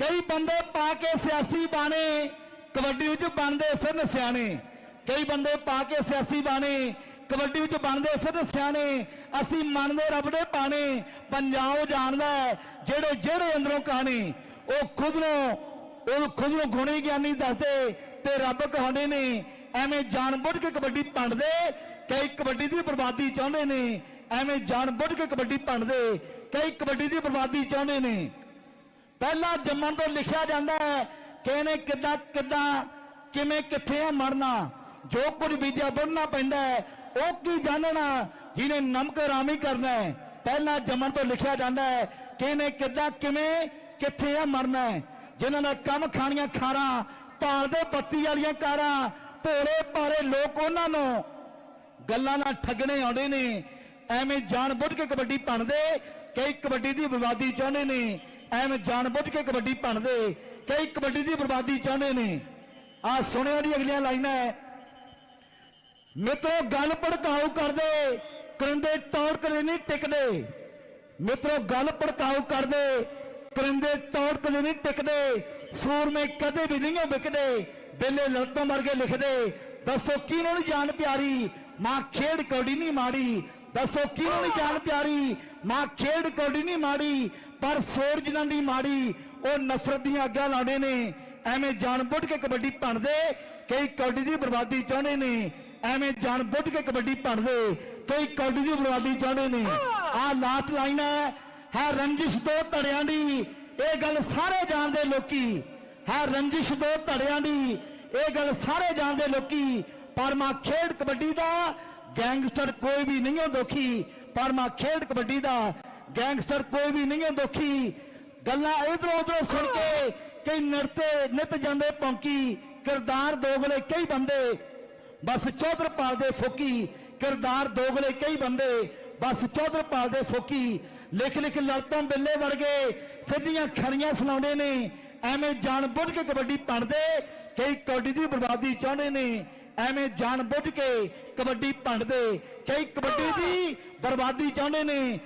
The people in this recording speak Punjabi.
ਕਈ ਬੰਦੇ ਪਾ ਕੇ ਸਿਆਸੀ ਬਾਣੇ, ਕਬੱਡੀ ਵਿੱਚ ਬਣਦੇ ਸਨ ਸਿਆਣੇ। ਕਈ ਬੰਦੇ ਪਾ ਕੇ ਸਿਆਸੀ ਬਾਣੇ, ਕਬੱਡੀ ਵਿੱਚ ਬਣਦੇ ਸਨ ਸਿਆਣੇ। ਅਸੀਂ ਮੰਨਦੇ ਰੱਬ ਦੇ ਪਾਣੇ ਪੰਜਾਬ ਜਾਣਦਾ ਜਿਹੜੇ ਜਿਹੜੇ ਅੰਦਰੋਂ ਕਹਾਣੀ, ਉਹ ਖੁਦ ਨੂੰ, ਉਹ ਖੁਦ ਨੂੰ ਗੁਣੀ ਗਿਆਨੀ ਦੱਸਦੇ ਤੇ ਰੱਬ ਕਹਾਉਂਦੇ ਨੇ, ਐਵੇਂ ਜਾਣਬੁੱਝ ਕੇ ਕਬੱਡੀ ਪੰਡਦੇ, ਕਈ ਕਬੱਡੀ ਦੀ ਬਰਬਾਦੀ ਚਾਹੁੰਦੇ ਨੇ, ਐਵੇਂ ਜਾਣਬੁੱਝ ਕੇ ਕਬੱਡੀ ਪੰਡਦੇ, ਕਈ ਕਬੱਡੀ ਦੀ ਬਰਬਾਦੀ ਚਾਹੁੰਦੇ ਨੇ। ਪਹਿਲਾਂ ਜੰਮਣ ਤੋਂ ਲਿਖਿਆ ਜਾਂਦਾ ਹੈ ਕਿ ਇਹਨੇ ਕਿੱਦਾਂ ਕਿੱਦਾਂ, ਕਿਵੇਂ, ਕਿੱਥੇ ਆ ਮਰਨਾ, ਜੋ ਕੁਝ ਬੀਜਿਆ ਬੁਣਨਾ ਪੈਂਦਾ ਹੈ, ਉਹ ਕੀ ਜਾਣਨਾ, ਜਿਹਨੇ ਨਮਕ ਰਾਮੀ ਕਰਨਾ ਹੈ, ਪਹਿਲਾਂ ਜੰਮਣ ਤੋਂ ਲਿਖਿਆ ਜਾਂਦਾ ਹੈ ਕਿ ਇਹਨੇ ਕਿੱਦਾਂ, ਕਿਵੇਂ, ਕਿੱਥੇ ਆ ਮਰਨਾ ਹੈ ਜਿਨ੍ਹਾਂ ਦਾ ਕੰਮ ਖਾਣੀਆਂ ਖਾਰਾਂ, ਭਾਲਦੇ ਬੱਤੀ ਵਾਲੀਆਂ ਕਾਰਾਂ, ਭੋਲੇ ਭਾਰੇ ਲੋਕ ਉਹਨਾਂ ਨੂੰ ਗੱਲਾਂ ਨਾਲ ਠੱਗਣੇ ਆਉਂਦੇ ਨੇ, ਐਵੇਂ ਜਾਣ ਬੁੱਝ ਕੇ ਕਬੱਡੀ ਭੰਨਦੇ, ਕਈ ਕਬੱਡੀ ਦੀ ਬਰਬਾਦੀ ਚਾਹੁੰਦੇ ਨੇ ਐਵੇਂ ਜਾਣਬੁੱਝ ਕੇ ਕਬੱਡੀ ਭੰਨਦੇ ਕਈ ਕਬੱਡੀ ਦੀ ਬਰਬਾਦੀ ਚਾਹੁੰਦੇ ਨੇ। ਆ ਸੁਣਿਓ ਦੀ ਅਗਲੀਆਂ ਲਾਈਨਾਂ ਹੈ। ਮਿੱਤਰੋ, ਗੱਲ ਭੜਕਾਊ ਕਰਦੇ, ਕਰਿੰਦੇ ਤੌੜ ਕਦੇ ਨਹੀਂ ਟਿਕਦੇ। ਮਿੱਤਰੋ, ਗੱਲ ਭੜਕਾਊ ਕਰਦੇ, ਕਰਿੰਦੇ ਤੌੜ ਕਦੇ ਨਹੀਂ ਟਿਕਦੇ। ਸੂਰਮੇ ਕਦੇ ਵੀ ਨਹੀਂ ਵਿਕਦੇ, ਬੇਲੇ ਲੜਤੋਂ ਮਰ ਕੇ ਲਿਖਦੇ। ਦੱਸੋ, ਕਿਹਨੂੰ ਨੀ ਜਾਨ ਪਿਆਰੀ? ਮਾਂ ਖੇਡ ਕੌਡੀ ਨਹੀਂ ਮਾੜੀ। ਦੱਸੋ, ਕਿਹਨੂੰ ਨੀ ਜਾਨ ਪਿਆਰੀ? ਮਾਂ ਖੇਡ ਕੌਡੀ ਨਹੀਂ ਮਾੜੀ। ਪਰ ਸੋਰ ਜਿਨ੍ਹਾਂ ਦੀ ਮਾੜੀ, ਉਹ ਨਫ਼ਰਤ ਦੀਆਂ ਅੱਗਾਂ ਲਾਉਂਦੇ ਨੇ। ਐਵੇਂ ਜਾਣਬੁੱਝ ਕੇ ਕਬੱਡੀ ਭੰਨਦੇ, ਕਈ ਕੌਡੀ ਦੀ ਬਰਬਾਦੀ ਚਾਹੁੰਦੇ ਨੇ। ਐਵੇਂ ਜਾਣਬੁੱਝ ਕੇ ਕਬੱਡੀ ਭੰਨਦੇ, ਕਈ ਕੌਡੀ ਦੀ ਬਰਬਾਦੀ ਚਾਹੁੰਦੇ ਨੇ। ਆਹ ਲਾਟ ਲਾਈਨ ਹੈ ਹੈ ਰੰਜਿਸ਼ ਤੋਂ ਧੜਿਆਂ ਦੀ। ਇਹ ਗੱਲ ਸਾਰੇ ਜਾਣਦੇ ਲੋਕੀ। ਹੈ ਰੰਜਿਸ਼ ਤੋਂ ਧੜਿਆਂ ਦੀ। ਇਹ ਗੱਲ ਸਾਰੇ ਜਾਣਦੇ ਲੋਕੀ। ਪਰ ਮਾਂ ਖੇਡ ਕਬੱਡੀ ਦਾ, ਗੈਂਗਸਟਰ ਕੋਈ ਵੀ ਨਹੀਂ ਹੋ ਦੋਖੀ। ਪਰ ਮਾਂ ਖੇਡ ਕਬੱਡੀ ਦਾ ਗੈਂਗਸਟਰ ਕੋਈ ਵੀ ਨਹੀਂ ਹੈ ਦੋਖੀ। ਗੱਲਾਂ ਇਧਰੋਂ ਉਧਰੋਂ ਸੁਣ ਕੇ ਕਈ ਨਿਰਤੇ, ਨਿਤ ਜਾਂਦੇ ਪੌਂਕੀ ਕਿਰਦਾਰ ਦੋਗਲੇ ਕਈ ਬੰਦੇ। ਬਸ ਚੌਧਰ ਪਾਲਦੇ ਫੋਕੀ, ਕਿਰਦਾਰ ਦੋਗਲੇ ਕਈ ਬੰਦੇ। ਬਸ ਚੌਧਰ ਪਾਲਦੇ ਫੋਕੀ ਲਿਖ ਲਿਖ ਲੜਤੋਂ ਬਿੱਲੇ ਵਰਗੇ ਸਿੱਧੀਆਂ ਖਰੀਆਂ ਸੁਣਾਉਂਦੇ ਨੇ। ਐਵੇਂ ਜਾਣ ਬੁੱਝ ਕੇ ਕਬੱਡੀ ਪੜਦੇ ਕਈ ਕਬੱਡੀ ਦੀ ਬਰਬਾਦੀ ਚਾਹੁੰਦੇ ਨੇ। ਐਵੇਂ ਜਾਣ ਬੁੱਝ ਕੇ ਕਬੱਡੀ ਪੰਡਦੇ ਕਈ ਕਬੱਡੀ ਦੀ ਬਰਬਾਦੀ ਚਾਹੁੰਦੇ ਨੇ।